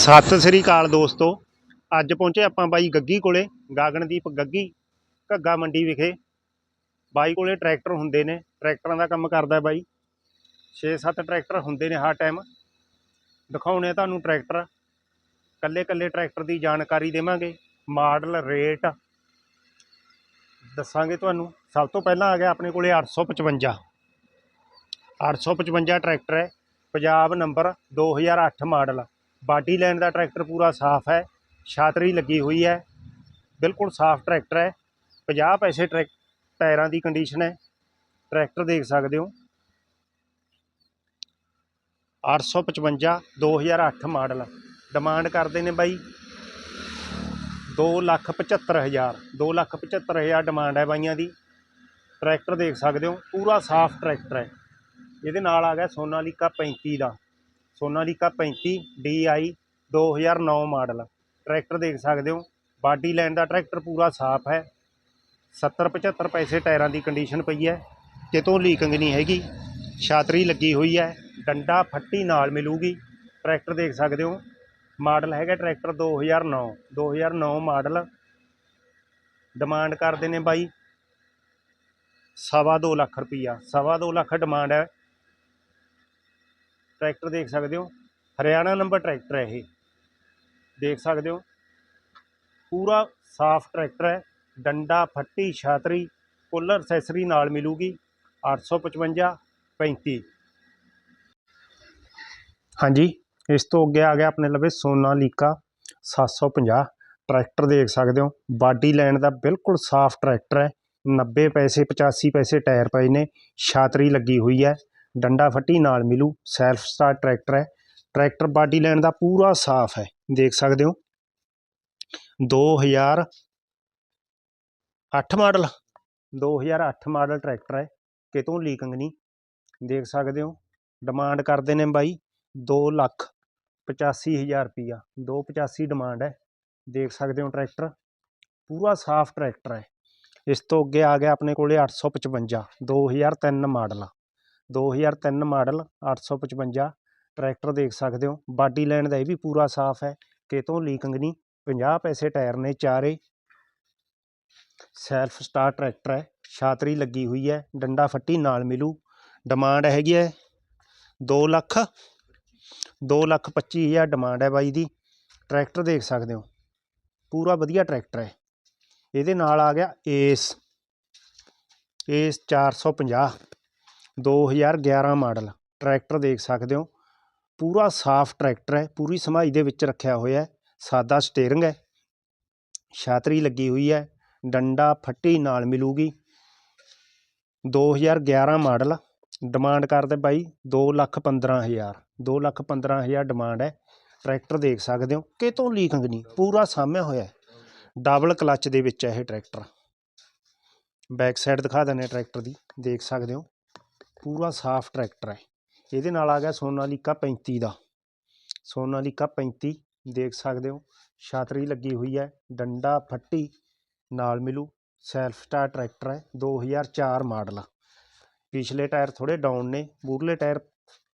ਸਤਿ ਸ੍ਰੀ ਅਕਾਲ ਦੋਸਤੋ। ਅੱਜ ਪਹੁੰਚੇ ਆਪਾਂ ਬਾਈ ਗੱਗੀ ਕੋਲੇ, ਗਾਗਨਦੀਪ ਗੱਗੀ, ਘੱਗਾ ਮੰਡੀ ਵਿਖੇ। ਬਾਈ ਕੋਲੇ ਟਰੈਕਟਰ ਹੁੰਦੇ ਨੇ, ਟਰੈਕਟਰਾਂ ਦਾ ਕੰਮ ਕਰਦਾ ਬਾਈ। 6-7 ਟਰੈਕਟਰ ਹੁੰਦੇ ਨੇ ਹਰ ਟਾਈਮ ਦਿਖਾਉਣੇ ਤੁਹਾਨੂੰ ਟਰੈਕਟਰ। ਕੱਲੇ ਕੱਲੇ ਟਰੈਕਟਰ ਦੀ ਜਾਣਕਾਰੀ ਦੇਵਾਂਗੇ, ਮਾਡਲ, ਰੇਟ। ਦੱਸਾਂਗੇ ਤੁਹਾਨੂੰ, ਸਭ ਤੋਂ ਪਹਿਲਾਂ ਆ ਗਿਆ ਆਪਣੇ ਕੋਲੇ 855 855 ਟਰੈਕਟਰ ਹੈ, Punjab number 2008 model. Body line ਦਾ ਟਰੈਕਟਰ ਪੂਰਾ ਸਾਫ਼ ਹੈ, ਛਾਤਰੀ ਲੱਗੀ ਹੋਈ ਹੈ, ਬਿਲਕੁਲ ਸਾਫ਼ ਟਰੈਕਟਰ ਹੈ 50 ਪੈਸੇ ਟਰੈਕ, ਟਾਇਰਾਂ ਦੀ ਕੰਡੀਸ਼ਨ ਹੈ, ਟਰੈਕਟਰ ਦੇਖ ਸਕਦੇ ਹੋ। 855 2008 ਮਾਡਲ ਡਿਮਾਂਡ ਕਰਦੇ ਨੇ ਬਾਈ। 275000 275000 ਡਿਮਾਂਡ ਹੈ ਬਾਈਆਂ ਦੀ। ਟਰੈਕਟਰ ਦੇਖ ਸਕਦੇ ਹੋ, ਪੂਰਾ ਸਾਫ਼ ਟਰੈਕਟਰ ਹੈ। ਇਹਦੇ ਨਾਲ ਆ ਗਿਆ ਸੋਨਾਲੀਕਾ 35 ਦਾ। Sonalika 35 DI 2009 model. ਟਰੈਕਟਰ ਦੇਖ ਸਕਦੇ ਹੋ, ਬਾਡੀ ਲਾਈਨ ਦਾ ਟਰੈਕਟਰ ਪੂਰਾ ਸਾਫ਼ ਹੈ। 70 75 ਪੈਸੇ ਟਾਇਰਾਂ ਦੀ ਕੰਡੀਸ਼ਨ ਪਈ ਹੈ, ਕਿਤੋਂ ਲੀਕਿੰਗ ਨਹੀਂ ਹੈਗੀ। ਛਾਤਰੀ ਲੱਗੀ ਹੋਈ ਹੈ, ਡੰਡਾ ਫੱਟੀ ਨਾਲ ਮਿਲੂਗੀ। ਟਰੈਕਟਰ ਦੇਖ ਸਕਦੇ ਹੋ, ਮਾਡਲ ਹੈਗਾ ਟਰੈਕਟਰ 2009 2009 ਮਾਡਲ। ਡਿਮਾਂਡ ਕਰਦੇ ਨੇ ਬਾਈ ਸਵਾ ਦੋ ਲੱਖ ਰੁਪਈਆ, ਸਵਾ ਦੋ ਲੱਖ ਡਿਮਾਂਡ ਹੈ। ਟਰੈਕਟਰ ਦੇਖ ਸਕਦੇ ਹੋ। ਹਰਿਆਣਾ ਨੰਬਰ ਟਰੈਕਟਰ ਹੈ ਇਹ। ਦੇਖ ਸਕਦੇ ਹੋ। ਪੂਰਾ ਸਾਫ਼ ਟਰੈਕਟਰ ਹੈ। ਡੰਡਾ, ਫੱਟੀ, ਛਾਤਰੀ, ਕੁੱਲਰ ਅਸੈਸਰੀ ਨਾਲ ਮਿਲੂਗੀ। 855 35 ਹਾਂਜੀ, ਇਸ ਤੋਂ ਅੱਗੇ ਆ ਗਿਆ ਆਪਣੇ ਲਵੇ ਸੋਨਾਲੀਕਾ 750 ਟਰੈਕਟਰ ਦੇਖ ਸਕਦੇ ਹੋ। ਬਾਡੀ ਲਾਈਨ ਦਾ ਬਿਲਕੁਲ ਸਾਫ਼ ਟਰੈਕਟਰ ਹੈ। 90 ਪੈਸੇ 85 ਪੈਸੇ ਟਾਇਰ ਪਏ ਨੇ। ਛਾਤਰੀ ਲੱਗੀ ਹੋਈ ਹੈ। ਡੰਡਾ ਫੱਟੀ ਨਾਲ ਮਿਲੂ। ਸੈਲਫ ਸਟਾਰਟ ਟਰੈਕਟਰ ਹੈ। ਟਰੈਕਟਰ ਬਾਡੀ ਲਾਈਨ ਦਾ ਪੂਰਾ ਸਾਫ਼ ਹੈ। ਦੇਖ ਸਕਦੇ ਹੋ। 2008 ਮਾਡਲ। 2008 ਮਾਡਲ ਟਰੈਕਟਰ ਹੈ। ਕਿਤੋਂ ਲੀਕਿੰਗ ਨਹੀਂ। ਦੇਖ ਸਕਦੇ ਹੋ। ਡਿਮਾਂਡ ਕਰਦੇ ਨੇ ਬਾਈ 2 ਲੱਖ 85000 ਰੁਪਈਆ। 285 ਡਿਮਾਂਡ ਹੈ। ਦੇਖ ਸਕਦੇ ਹੋ ਟਰੈਕਟਰ। ਪੂਰਾ ਸਾਫ਼ ਟਰੈਕਟਰ ਹੈ। ਇਸ ਤੋਂ ਅੱਗੇ ਆ ਗਿਆ ਆਪਣੇ ਕੋਲੇ 855 2003 ਮਾਡਲ। 2003 ਮਾਡਲ 855 ਟਰੈਕਟਰ ਦੇਖ ਸਕਦੇ ਹੋ। ਬਾਡੀ ਲਾਈਨ ਦਾ ਇਹ ਵੀ ਪੂਰਾ ਸਾਫ਼ ਹੈ ਕਿਤੋਂ ਲੀਕਿੰਗ ਨਹੀਂ 50 ਪੈਸੇ ਟਾਇਰ ਨੇ ਚਾਰੇ। ਸੈਲਫ ਸਟਾਰਟ ਟਰੈਕਟਰ ਹੈ, ਛਾਤਰੀ ਲੱਗੀ ਹੋਈ ਹੈ, ਡੰਡਾ ਫੱਟੀ ਨਾਲ ਮਿਲੂ। ਡਿਮਾਂਡ ਹੈਗੀ ਹੈ 2 ਲੱਖ 2 ਲੱਖ 25 ਹਜ਼ਾਰ ਡਿਮਾਂਡ ਹੈ ਬਾਈ ਦੀ। ਟਰੈਕਟਰ ਦੇਖ ਸਕਦੇ ਹੋ, ਪੂਰਾ ਵਧੀਆ ਟਰੈਕਟਰ ਹੈ। ਇਹਦੇ ਨਾਲ ਆ ਗਿਆ ਏਸ ਏਸ 450 2011 ਮਾਡਲ। ਟਰੈਕਟਰ ਦੇਖ ਸਕਦੇ ਹੋ। ਪੂਰਾ ਸਾਫ਼ ਟਰੈਕਟਰ ਹੈ। ਪੂਰੀ ਸਮਾਈ ਦੇ ਵਿੱਚ ਰੱਖਿਆ ਹੋਇਆ ਹੈ। ਸਾਦਾ ਸਟੀਅਰਿੰਗ ਹੈ। ਛਾਤਰੀ ਲੱਗੀ ਹੋਈ ਹੈ। ਡੰਡਾ ਫੱਟੀ ਨਾਲ ਮਿਲੂਗੀ। 2011 ਮਾਡਲ। ਡਿਮਾਂਡ ਕਰਦੇ ਬਾਈ 2 ਲੱਖ 15000 2 ਲੱਖ 15000 ਡਿਮਾਂਡ ਹੈ। ਟਰੈਕਟਰ ਦੇਖ ਸਕਦੇ ਹੋ। ਕਿਤੋਂ ਲੀਕਿੰਗ ਨਹੀਂ। ਪੂਰਾ ਸਾਹਮਣੇ ਹੋਇਆ ਹੈ। ਡਬਲ ਕਲੱਚ ਦੇ ਵਿੱਚ ਹੈ ਇਹ ਟਰੈਕਟਰ। ਬੈਕ ਸਾਈਡ ਦਿਖਾ ਦਿੰਦੇ ਟਰੈਕਟਰ ਦੀ। ਦੇਖ ਸਕਦੇ ਹੋ। ਪੂਰਾ ਸਾਫ਼ ਟਰੈਕਟਰ ਹੈ। ਇਹਦੇ ਨਾਲ ਆ ਗਿਆ ਸੋਨਾਲੀਕਾ 35 ਦਾ। ਸੋਨਾਲੀਕਾ 35 ਦੇਖ ਸਕਦੇ ਹੋ ਛਾਤਰੀ ਲੱਗੀ ਹੋਈ ਹੈ ਡੰਡਾ ਫੱਟੀ ਨਾਲ ਮਿਲੂ ਸੈਲਫ ਸਟਾਰ ਟਰੈਕਟਰ ਹੈ 2004 ਮਾਡਲ ਪਿਛਲੇ ਟਾਇਰ ਥੋੜੇ ਡਾਊਨ ਨੇ ਮੂਰਲੇ ਟਾਇਰ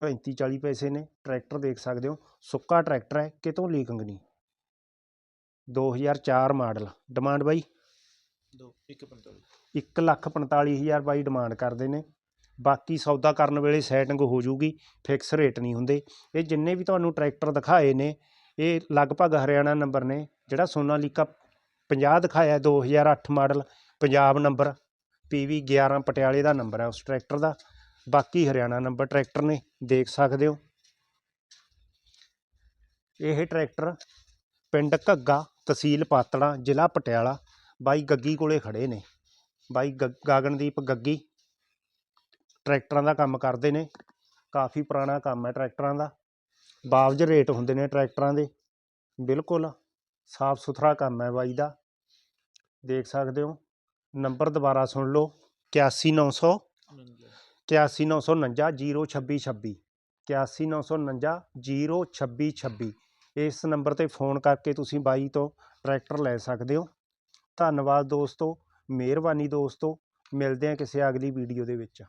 35 40 ਪੈਸੇ ਨੇ ਟਰੈਕਟਰ ਦੇਖ ਸਕਦੇ ਹੋ ਸੁੱਕਾ ਟਰੈਕਟਰ ਹੈ ਕਿਤੋਂ ਲੀਕਿੰਗ ਨਹੀਂ। 2004 ਮਾਡਲ ਡਿਮਾਂਡ ਬਾਈ? ਦੋ ਇੱਕ ਪੰਤਾਲੀ। 1 ਲੱਖ 45000 ਬਾਈ ਡਿਮਾਂਡ ਕਰਦੇ ਨੇ। ਬਾਕੀ ਸੌਦਾ ਕਰਨ ਵੇਲੇ ਸੈਟਿੰਗ ਹੋ ਜੂਗੀ ਫਿਕਸ ਰੇਟ ਨਹੀਂ ਹੁੰਦੇ। ਇਹ ਜਿੰਨੇ ਵੀ ਤੁਹਾਨੂੰ ਟਰੈਕਟਰ ਦਿਖਾਏ ਨੇ, ਇਹ ਲਗਭਗ ਹਰਿਆਣਾ ਨੰਬਰ ਨੇ, ਜਿਹੜਾ ਸੋਨਾਲੀਕਾ 50 ਦਿਖਾਇਆ 2008 ਮਾਡਲ ਪੰਜਾਬ ਨੰਬਰ PV 11 ਪਟਿਆਲੇ ਦਾ ਨੰਬਰ ਹੈ ਉਸ ਟਰੈਕਟਰ ਦਾ। ਬਾਕੀ ਹਰਿਆਣਾ ਨੰਬਰ ਟਰੈਕਟਰ ਨੇ, ਦੇਖ ਸਕਦੇ ਹੋ। ਇਹ ਟਰੈਕਟਰ ਪਿੰਡ ਘੱਗਾ, ਤਹਿਸੀਲ ਪਾਤੜਾ, ਜ਼ਿਲ੍ਹਾ ਪਟਿਆਲਾ, ਬਾਈ ਗੱਗੀ ਕੋਲੇ ਖੜੇ ਨੇ। ਬਾਈ ਗ- ਗਗਨਦੀਪ ਗੱਗੀ ਟਰੈਕਟਰਾਂ ਦਾ ਕੰਮ ਕਰਦੇ ਨੇ, ਕਾਫੀ ਪੁਰਾਣਾ ਕੰਮ ਹੈ ਟਰੈਕਟਰਾਂ ਦਾ। ਬਾਵਜ ਰੇਟ ਹੁੰਦੇ ਨੇ ਟਰੈਕਟਰਾਂ ਦੇ, ਬਿਲਕੁਲ ਸਾਫ਼ ਸੁਥਰਾ ਕੰਮ ਹੈ ਬਾਈ ਦਾ। ਦੇਖ ਸਕਦੇ ਹੋ, ਨੰਬਰ ਦੁਬਾਰਾ ਸੁਣ ਲਓ 81900 81949 02626 81949 02626 ਇਸ ਨੰਬਰ ਤੇ ਫੋਨ ਕਰਕੇ ਤੁਸੀਂ ਬਾਈ ਤੋਂ ਟਰੈਕਟਰ ਲੈ ਸਕਦੇ ਹੋ। ਧੰਨਵਾਦ ਦੋਸਤੋ, ਮਿਹਰਬਾਨੀ ਦੋਸਤੋ, ਮਿਲਦੇ ਹਾਂ ਕਿਸੇ ਅਗਲੀ ਵੀਡੀਓ ਦੇ ਵਿੱਚ।